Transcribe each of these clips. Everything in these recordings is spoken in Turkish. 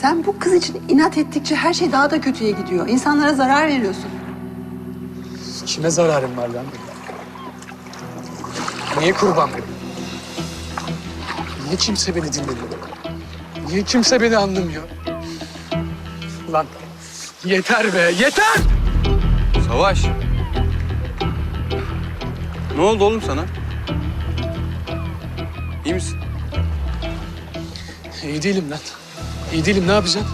Sen bu kız için inat ettikçe her şey daha da kötüye gidiyor. İnsanlara zarar veriyorsun. Kime zararım var lan benim? Niye kurban benim? Niye kimse beni dinlemiyor? Niye kimse beni anlamıyor? Lan yeter be, yeter! Savaş. Ne oldu oğlum sana? İyi misin? İyi değilim lan. İyi değilim, ne yapacaksın?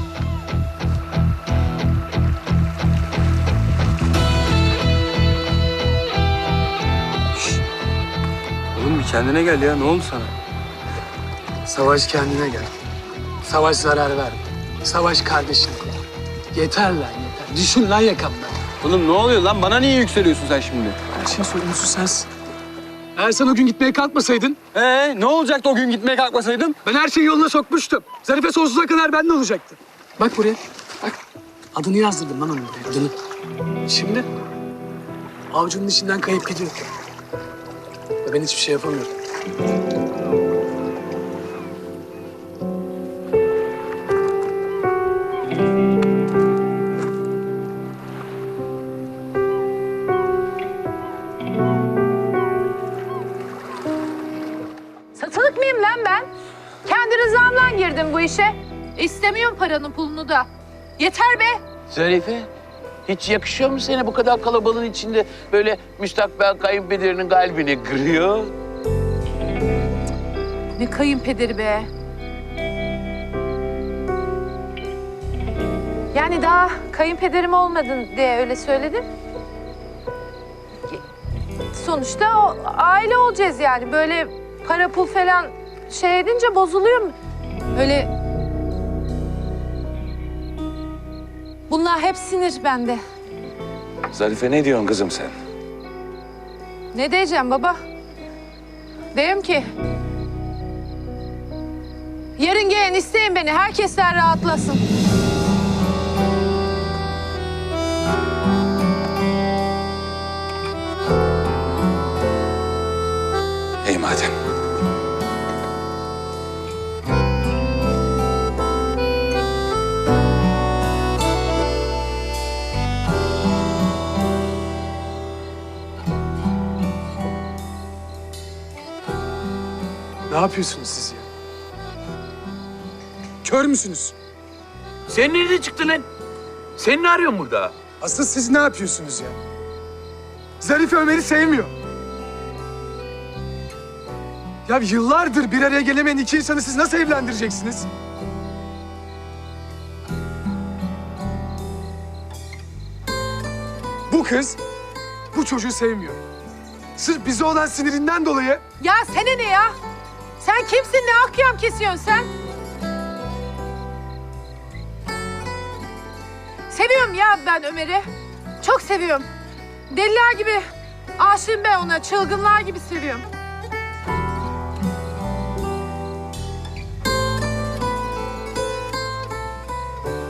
Oğlum bir kendine gel ya. Ne oldu sana? Savaş kendine gel. Savaş zarar verme. Savaş kardeşim. Yeter lan yeter. Düşün lan yakamdan. Oğlum ne oluyor lan? Bana niye yükseliyorsun sen şimdi? Her şeyin sorumlusu sensin. Eğer sen o gün gitmeye kalkmasaydın, Ee, ne olacaktı o gün gitmeye kalkmasaydım? ben her şeyi yoluna sokmuştum. Zarife sonsuza kadar bende olacaktı. Bak buraya, bak. Adını yazdırdım lan onun buraya, adını. Şimdi avucunun içinden kayıp gidiyor. Ve ben hiçbir şey yapamıyorum. Satılık mıyım lan ben? Kendi rızamla girdim bu işe. İstemiyorum paranın pulunu da. Yeter be. Zarife, hiç yakışıyor mu sana bu kadar kalabalığın içinde böyle müstakbel kayınpederinin kalbini kırıyor? Ne kayınpederi be. Yani daha kayınpederim olmadın diye öyle söyledim. Sonuçta aile olacağız yani. Böyle para pul falan şey edince bozuluyor mu? Öyle... Bunlar hep sinir bende. Zarife ne diyorsun kızım sen? Ne diyeceğim baba? Diyorum ki... Yarın gelin isteyin beni. Herkesler rahatlasın. Ne yapıyorsunuz siz ya? Kör müsünüz? Sen nerede çıktın lan? Sen ne arıyorsun burada? Asıl siz ne yapıyorsunuz ya? Zarife Ömer'i sevmiyor. Ya yıllardır bir araya gelemeyen iki insanı siz nasıl evlendireceksiniz? Bu kız bu çocuğu sevmiyor. Sırf bize olan sinirinden dolayı Ya sene ne ya? Sen kimsin? Ne ahkam kesiyorsun sen? Seviyorum ya ben Ömer'i. Çok seviyorum. Deliler gibi aşığım ben ona. Çılgınlar gibi seviyorum.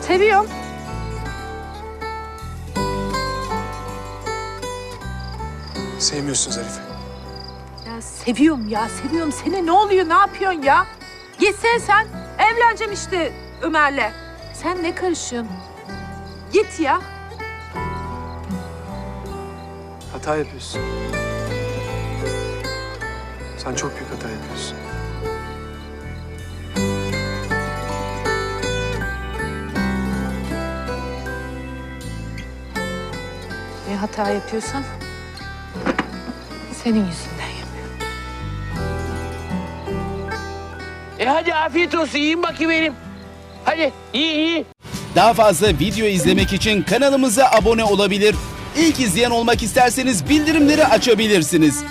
Seviyorum. sevmiyorsun Zarife. Seviyorum ya, seviyorum seni. Ne oluyor, ne yapıyorsun ya? Gitsen sen, evleneceğim işte Ömer'le. Sen ne karışıyorsun? Git ya. Hata yapıyorsun. Sen çok büyük hata yapıyorsun. Ne hata yapıyorsan senin yüzünden E hadi afiyet olsun, yiyin bakayım benim. Hadi, iyi iyi. Daha fazla video izlemek için kanalımıza abone olabilir. İlk izleyen olmak isterseniz bildirimleri açabilirsiniz.